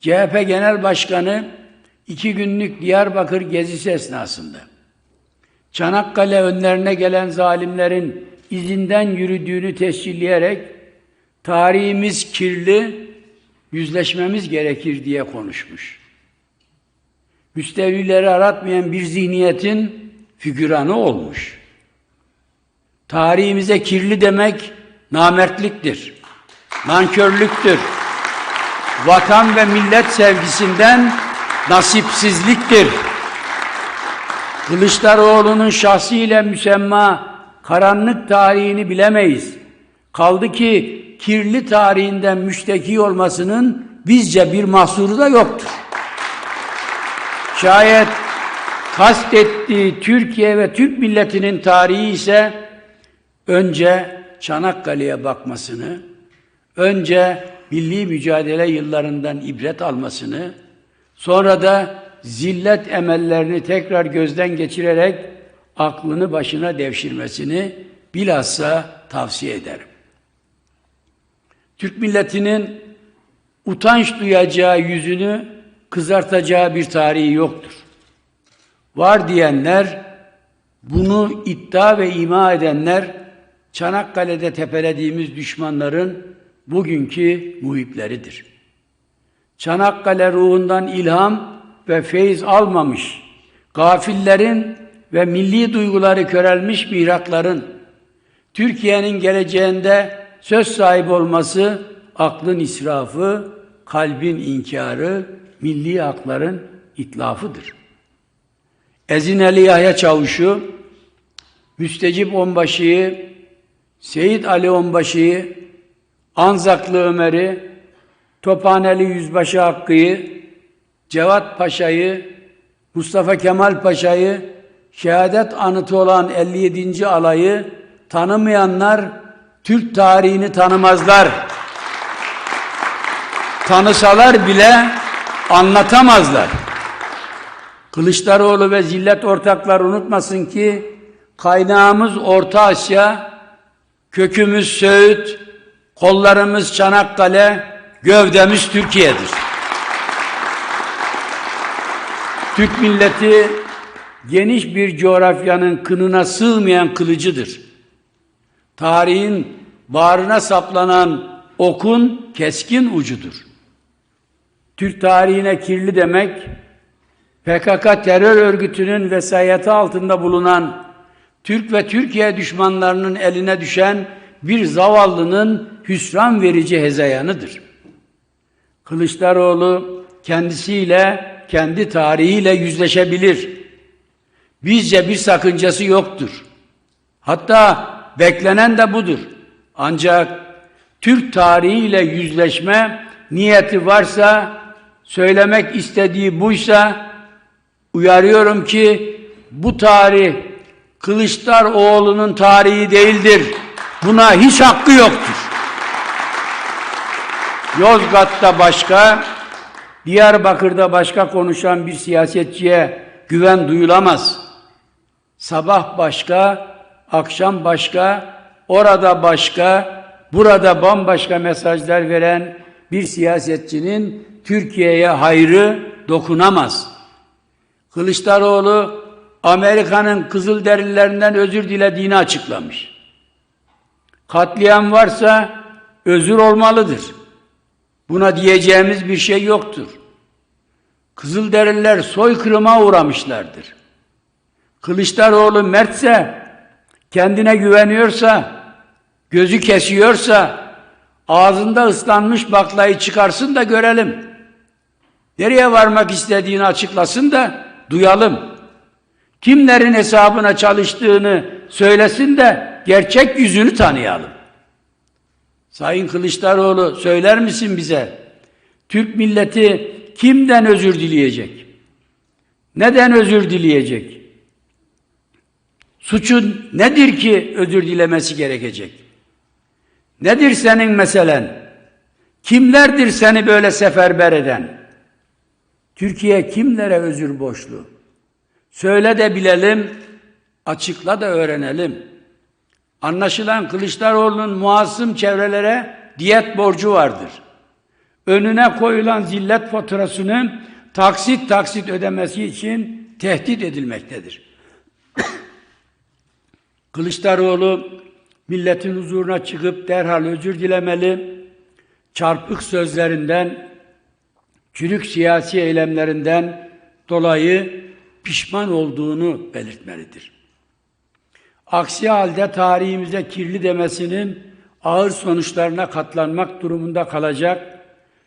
CHP Genel Başkanı iki günlük Diyarbakır gezisi esnasında Çanakkale önlerine gelen zalimlerin izinden yürüdüğünü tescilleyerek tarihimiz kirli, yüzleşmemiz gerekir diye konuşmuş. Müstevlileri aratmayan bir zihniyetin figüranı olmuş. Tarihimize kirli demek namertliktir, nankörlüktür. Vatan ve millet sevgisinden nasipsizliktir. Kılıçdaroğlu'nun şahsiyle müsemma karanlık tarihini bilemeyiz. Kaldı ki kirli tarihinden müşteki olmasının bizce bir mahsuru da yoktur. Şayet kastettiği Türkiye ve Türk milletinin tarihi ise önce Çanakkale'ye bakmasını, önce milli mücadele yıllarından ibret almasını, sonra da zillet emellerini tekrar gözden geçirerek aklını başına devşirmesini bilhassa tavsiye ederim. Türk milletinin utanç duyacağı yüzünü kızartacağı bir tarihi yoktur. Var diyenler, bunu iddia ve ima edenler, Çanakkale'de tepelediğimiz düşmanların bugünkü muhipleridir. Çanakkale ruhundan ilham ve feyiz almamış, gafillerin ve milli duyguları körelmiş mihrakların, Türkiye'nin geleceğinde söz sahibi olması, aklın israfı, kalbin inkarı, milli hakların itlafıdır. Ezineli Yahya Çavuşu, Müstecip Onbaşı'yı, Seyit Ali Onbaşı'yı, Anzaklı Ömer'i, Tophaneli Yüzbaşı Hakkı'yı, Cevat Paşa'yı, Mustafa Kemal Paşa'yı, şehadet anıtı olan 57. alayı tanımayanlar Türk tarihini tanımazlar. Tanısalar bile anlatamazlar. Kılıçdaroğlu ve zillet ortaklar unutmasın ki kaynağımız Orta Asya, kökümüz Söğüt, kollarımız Çanakkale, gövdemiz Türkiye'dir. Türk milleti geniş bir coğrafyanın kınına sığmayan kılıcıdır. Tarihin bağrına saplanan okun keskin ucudur. Türk tarihine kirli demek, PKK terör örgütünün vesayeti altında bulunan Türk ve Türkiye düşmanlarının eline düşen bir zavallının hüsran verici hezeyanıdır. Kılıçdaroğlu kendisiyle, kendi tarihiyle yüzleşebilir. Bizce bir sakıncası yoktur. Hatta beklenen de budur. Ancak Türk tarihiyle yüzleşme niyeti varsa, söylemek istediği buysa, uyarıyorum ki bu tarih Kılıçdaroğlu'nun tarihi değildir. Buna hiç hakkı yoktur. Yozgat'ta başka, Diyarbakır'da başka konuşan bir siyasetçiye güven duyulamaz. Sabah başka, akşam başka, orada başka, burada bambaşka mesajlar veren bir siyasetçinin Türkiye'ye hayrı dokunamaz. Kılıçdaroğlu Amerika'nın Kızılderililerinden özür dilediğini açıklamış. Katliam varsa özür olmalıdır. Buna diyeceğimiz bir şey yoktur. Kızılderililer soykırıma uğramışlardır. Kılıçdaroğlu mertse, kendine güveniyorsa, gözü kesiyorsa, ağzında ıslanmış baklayı çıkarsın da görelim. Nereye varmak istediğini açıklasın da duyalım. Kimlerin hesabına çalıştığını söylesin de gerçek yüzünü tanıyalım. Sayın Kılıçdaroğlu söyler misin bize? Türk milleti kimden özür dileyecek? Neden özür dileyecek? Suçun nedir ki özür dilemesi gerekecek? Nedir senin meselen? Kimlerdir seni böyle seferber eden? Türkiye kimlere özür borçlu? Söyle de bilelim, açıkla da öğrenelim. Anlaşılan Kılıçdaroğlu'nun muasım çevrelere diyet borcu vardır. önüne koyulan zillet faturasını taksit taksit ödemesi için tehdit edilmektedir. Kılıçdaroğlu milletin huzuruna çıkıp derhal özür dilemeli, çarpık sözlerinden, çürük siyasi eylemlerinden dolayı pişman olduğunu belirtmelidir. Aksi halde tarihimize kirli demesinin ağır sonuçlarına katlanmak durumunda kalacak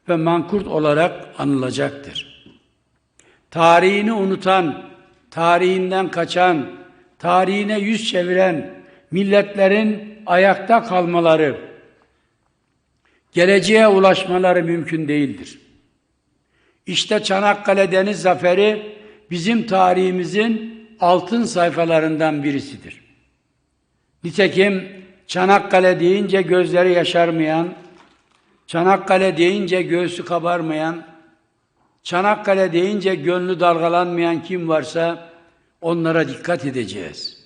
ve mankurt olarak anılacaktır. Tarihini unutan, tarihinden kaçan, tarihine yüz çeviren milletlerin ayakta kalmaları, geleceğe ulaşmaları mümkün değildir. İşte Çanakkale Deniz Zaferi bizim tarihimizin altın sayfalarından birisidir. Nitekim Çanakkale deyince gözleri yaşarmayan, Çanakkale deyince göğsü kabarmayan, Çanakkale deyince gönlü dalgalanmayan kim varsa onlara dikkat edeceğiz.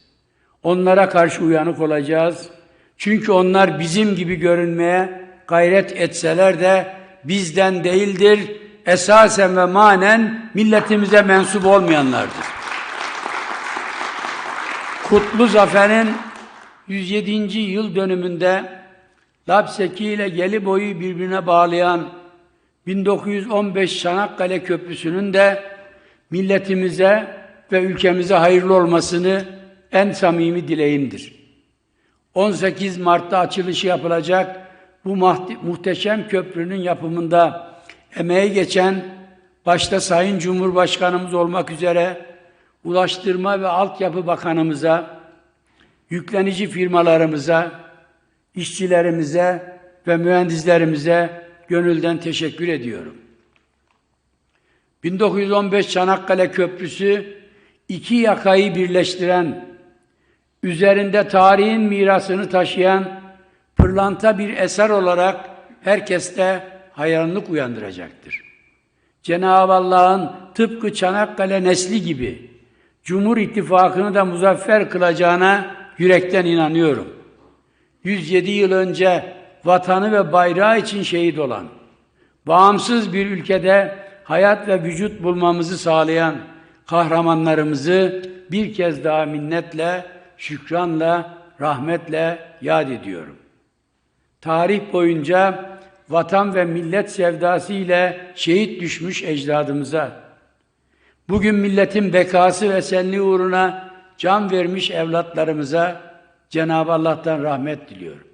Onlara karşı uyanık olacağız. Çünkü onlar bizim gibi görünmeye gayret etseler de bizden değildir. Esasen ve manen milletimize mensup olmayanlardır. Kutlu Zafer'in 107. yıl dönümünde Lapseki ile Gelibolu'yu birbirine bağlayan 1915 Çanakkale Köprüsü'nün de milletimize ve ülkemize hayırlı olmasını en samimi dileğimdir. 18 Mart'ta açılışı yapılacak bu muhteşem köprünün yapımında emeği geçen başta Sayın Cumhurbaşkanımız olmak üzere Ulaştırma ve Altyapı Bakanımıza, yüklenici firmalarımıza, işçilerimize ve mühendislerimize gönülden teşekkür ediyorum. 1915 Çanakkale Köprüsü iki yakayı birleştiren, üzerinde tarihin mirasını taşıyan pırlanta bir eser olarak herkeste hayranlık uyandıracaktır. Cenab-ı Allah'ın tıpkı Çanakkale nesli gibi Cumhur İttifakı'nı da muzaffer kılacağına yürekten inanıyorum. 107 yıl önce vatanı ve bayrağı için şehit olan, bağımsız bir ülkede hayat ve vücut bulmamızı sağlayan kahramanlarımızı bir kez daha minnetle, şükranla, rahmetle yad ediyorum. Tarih boyunca vatan ve millet sevdası ile şehit düşmüş ecdadımıza, bugün milletin bekası ve senli uğruna can vermiş evlatlarımıza Cenab-ı Allah'tan rahmet diliyorum.